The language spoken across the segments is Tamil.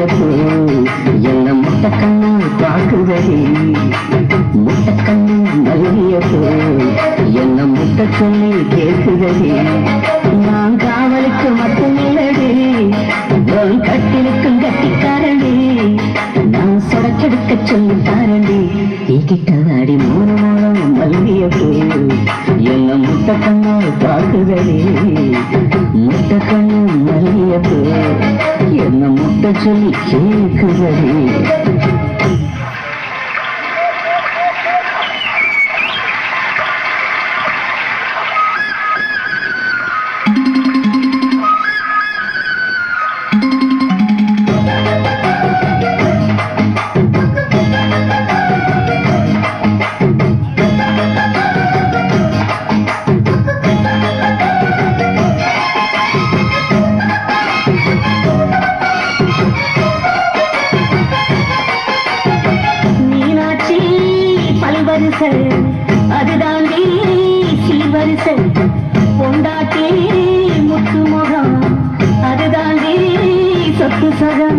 மல்லிய என்ன முட்டை கண்ணு பாக்குதடி முட்டை கண்ணு மல்லிய என்ன முட்டை சொல்லி கேட்குதடி. நான் காவலுக்கு மட்டும் இல்லடி. கட்டிலுக்கும் கட்டிக்காரடி நான் சொடக்கெடுக்க சொல்லி தாரண்டி தீக்கிட்ட வாடி மூணு மூலம் மல்லிய பூ என்ன முட்டை கண்ணு பாக்குதடி என்ன முட்டை சொல்லி கேட்குதடி மீனாட்சி பல்வரிசை அதுதாண்டி சீர்வரிசை பொண்டாட்டி முத்து முகம். சொத்து சகம்.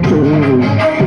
Música